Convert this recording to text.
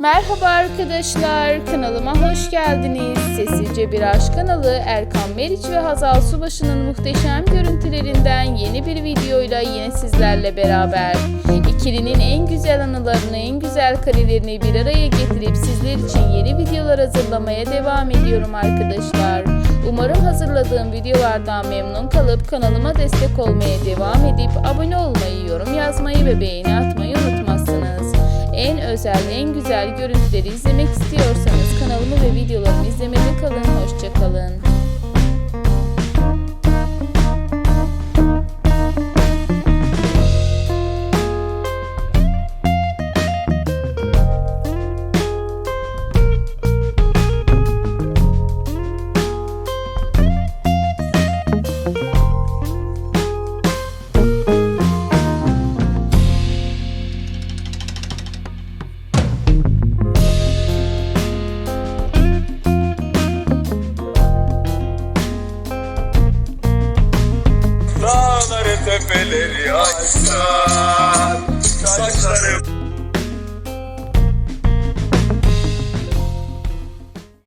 Merhaba arkadaşlar, kanalıma hoş geldiniz. Sessizce Bir Aşk kanalı Erkan Meriç ve Hazal Subaşı'nın muhteşem görüntülerinden yeni bir videoyla yine sizlerle beraber. İkilinin en güzel anılarını, en güzel karelerini bir araya getirip sizler için yeni videolar hazırlamaya devam ediyorum arkadaşlar. Umarım hazırladığım videolardan memnun kalıp kanalıma destek olmaya devam edip abone olmayı, yorum yazmayı ve beğeni atmayı. En özel, en güzel görüntüleri izlemek istiyorsanız kanalımı ve videolarımı izlemede kalın. Hoşçakalın. Tepeleri Saçlarım